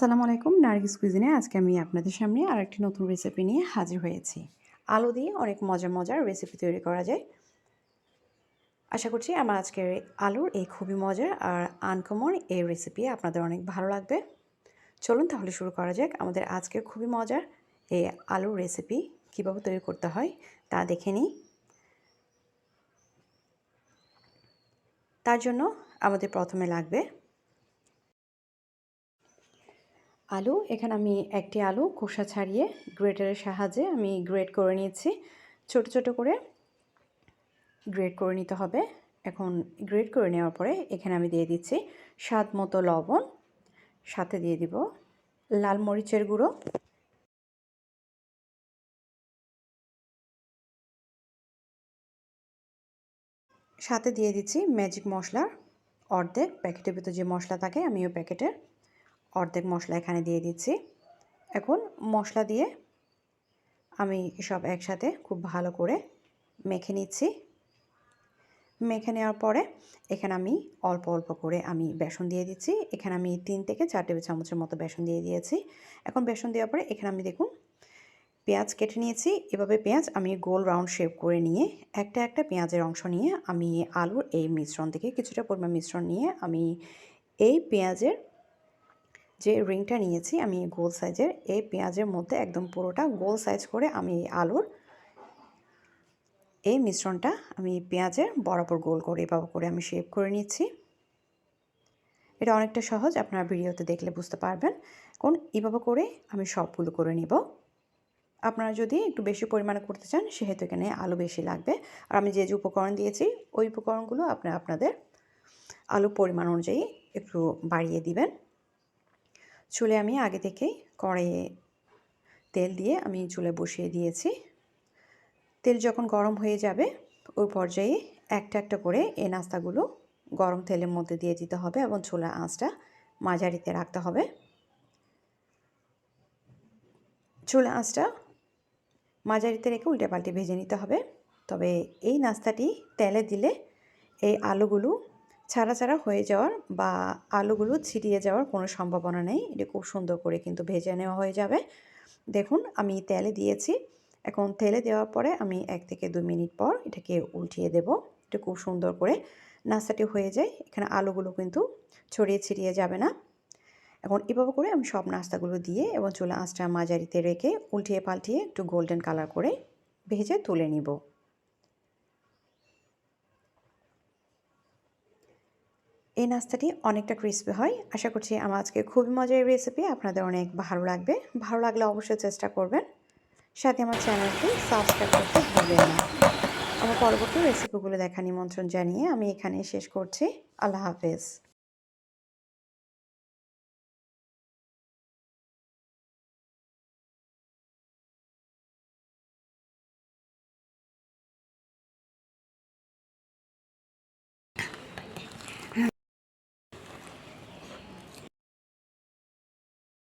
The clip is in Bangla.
আসসালামু আলাইকুম, নার্গিস কুইজিনে আজকে আমি আপনাদের সামনে আরেকটি নতুন রেসিপি নিয়ে হাজির হয়েছি। আলু দিয়ে অনেক মজার মজার রেসিপি তৈরি করা যায়। আশা করছি আমার আজকের আলুর এই খুবই মজার আর আনকমন এই রেসিপি আপনাদের অনেক ভালো লাগবে। চলুন তাহলে শুরু করা যাক আমাদের আজকের খুবই মজার এই আলুর রেসিপি কীভাবে তৈরি করতে হয় তা দেখে নিই। তার জন্য আমাদের প্রথমে লাগবে আলু, এখানে আমি একটি আলু খোসা ছাড়িয়ে গ্রেটারের সাহায্যে আমি গ্রেট করে নিয়েছি। ছোট ছোট করে গ্রেট করে নিতে হবে। এখন গ্রেট করে নেওয়ার পরে এখানে আমি দিয়ে দিচ্ছি স্বাদ মতো লবণ, সাথে দিয়ে দিব লাল মরিচের গুঁড়ো। সাথে দিয়ে দিচ্ছি ম্যাজিক মশলার অর্ধেক। প্যাকেটের ভিতরে যে মশলা থাকে, আমি ওই প্যাকেটের অর্ধেক মশলা এখানে দিয়ে দিচ্ছি। এখন মশলা দিয়ে আমি সব একসাথে খুব ভালো করে মেখে নিচ্ছি। মেখে নেওয়ার পরে এখানে আমি অল্প অল্প করে আমি বেসন দিয়ে দিচ্ছি। এখানে আমি তিন থেকে চার টেবিল চামচের মতো বেসন দিয়ে দিয়েছি। এখন বেসন দেওয়ার পরে এখানে আমি দেখুন পেঁয়াজ কেটে নিয়েছি। এভাবে পেঁয়াজ আমি গোল রাউন্ড শেপ করে নিয়ে একটা একটা পেঁয়াজের অংশ নিয়ে আমি আলুর এই মিশ্রণ থেকে কিছুটা পরিমাণ মিশ্রণ নিয়ে আমি এই পেঁয়াজের যে রিংটা নিয়েছি আমি গোল সাইজের, এই পেঁয়াজের মধ্যে একদম পুরোটা গোল সাইজ করে আমি আলুর এই মিশ্রণটা আমি পেঁয়াজের বরাবর গোল করে এভাবে করে আমি শেপ করে নিচ্ছি। এটা অনেকটা সহজ, আপনারা ভিডিওতে দেখলে বুঝতে পারবেন কোন এভাবে করে আমি সবগুলো করে নিব। আপনারা যদি একটু বেশি পরিমাণে করতে চান, সেহেতু এখানে আলু বেশি লাগবে। আর আমি যে যে উপকরণ দিয়েছি, ওই উপকরণগুলো আপনারা আপনাদের আলু পরিমাণ অনুযায়ী একটু বাড়িয়ে দিবেন। চুলে আমি আগে থেকেই কড়াইয়ে তেল দিয়ে আমি চুলে বসিয়ে দিয়েছি। তেল যখন গরম হয়ে যাবে, ওই পর্যায়ে একটা একটা করে এই নাস্তাগুলো গরম তেলের মধ্যে দিয়ে দিতে হবে এবং চুলা আঁচটা মাঝারিতে রাখতে হবে। চুলা আঁচটা মাঝারিতে রেখে উল্টে পাল্টে ভেজে নিতে হবে। তবে এই নাস্তাটি তেলে দিলে এই আলুগুলো ছাড়া ছাড়া হয়ে যাওয়ার বা আলুগুলো ছিটিয়ে যাওয়ার কোনো সম্ভাবনা নেই। এটা খুব সুন্দর করে কিন্তু ভেজে নেওয়া হয়ে যাবে। দেখুন, আমি তেলে দিয়েছি। এখন তেলে দেওয়ার পরে আমি এক থেকে দুই মিনিট পর এটাকে উল্টিয়ে দেব। এটা খুব সুন্দর করে নাস্তাটি হয়ে যায়। এখানে আলুগুলো কিন্তু ছড়িয়ে ছিটিয়ে যাবে না। এখন এভাবে করে আমি সব নাস্তাগুলো দিয়ে এবং চুলা আঁচটা মাঝারিতে রেখে উল্টিয়ে পাল্টিয়ে একটু গোল্ডেন কালার করে ভেজে তুলে নিব। এই নাস্তাটি অনেকটা ক্রিসপি হয়। আশা করছি আমার আজকে খুবই মজার রেসিপি আপনাদের অনেক ভালো লাগবে। ভালো লাগলে অবশ্যই চেষ্টা করবেন। সাথে আমার চ্যানেলটি সাবস্ক্রাইব করতে ভুলবেন না। আমার পরবর্তী রেসিপিগুলো দেখা নিমন্ত্রণ জানিয়ে আমি এখানে শেষ করছি। আল্লাহ হাফেজ।